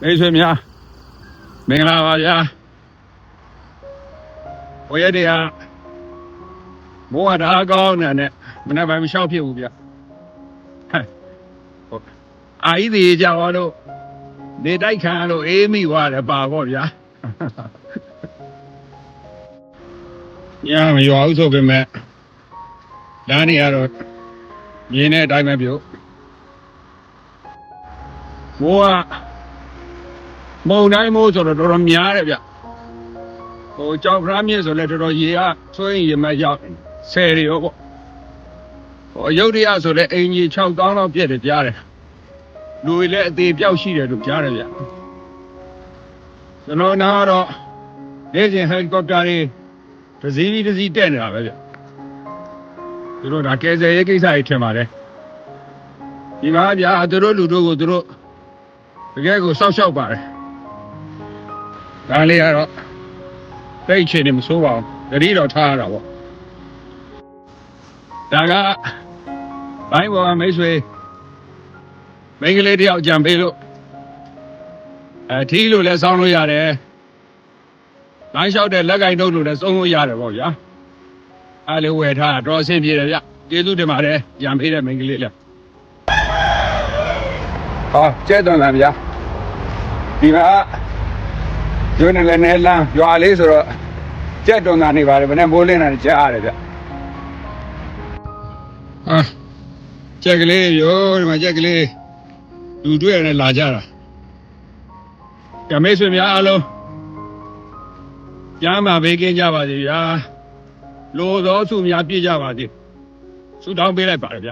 မိတ်ဆွေများမင်္ဂလာပါဗျာဘိုးရတဲ့ကမိုးကတအားကောင်းနေနဲ့မနေ့ပိုင်းမလျှောက်ဖြစ်ဘူးဗျဟဲ့ဟုတ်အာဤသေးကြတော့လို့နေတိုက်ခံရလို့အေးမိသွားတယ်ပါပေါ့ဗျာညာမရွာဘူးဆိုပေမဲ့လမ်းနေရတော့မြင်းတဲ့အတိုင်းပဲပြုတ်မိုးက မုံတိုင်းမိုးဆိုတော့တော်တော်များတယ်ဗျဟိုကြောက်ဖရားမြင့်ဆိုလည်းတော်တော်ရေကဆွေးရင်ရေမရောက်ဆယ်ရီရောပေါ့ဟိုရုတ်တရဆိုလည်းအင်ကြီး6000လောက်ပြည့်တယ်ကြားတယ်လူတွေလည်းအသေးပြောက်ရှိတယ်လို့ကြားတယ်ဗျကျွန်တော်နာတော့နေစဉ်ဟယ်လီကော်ပတာတွေတစ်စီးပြီးတစ်စီးတက်နေတာပဲဗျသူတို့ဒါကယ်ဆယ်ရေးကိစ္စတွေထင်ပါတယ်ဒီမှာဗျာသူတို့လူတို့ကိုသူတို့တကယ်ကိုစောက်ရှောက်ပါတယ် ဒါလေးကတော့တိတ်ချင်နေမဆိုးပါဘူးတတိတော့ထားရတာပေါ့ဒါကဘိုင်းဘော်ကမိတ်ဆွေမိန်းကလေးတယောက်ကြံပေးလို့အဲထီးလို့လည်းစောင်းလို့ရတယ်လမ်းလျှောက်တဲ့လက်ကင်တုပ်လို့လည်းသုံးလို့ရတယ်ပေါ့ဗျာအဲလေးဝယ်ထားတာတော့အဆင်ပြေတယ်ဗျကျေးဇူးတင်ပါတယ်ကြံပေးတဲ့မိန်းကလေးလည်းဟောကျဲတော်လာဗျာဒီမှာ ကျွန်းနဲ့လည်းနဲ့လမ်းရွာလေးဆိုတော့ကြက်တွန်တာနေပါတယ်ဘယ်နဲ့မိုးလင်းတာကြားရတယ်ဗျဟာကြက်ကလေးရောဒီမှာကြက်ကလေးလူတွေ့ရတယ်လာကြတာကြမေးဆွေများအားလုံးကြားမှာဘေးကင်းကြပါစေဗျာလိုသောစုများပြည့်ကြပါစေဆုတောင်းပေးလိုက်ပါတယ်ဗျ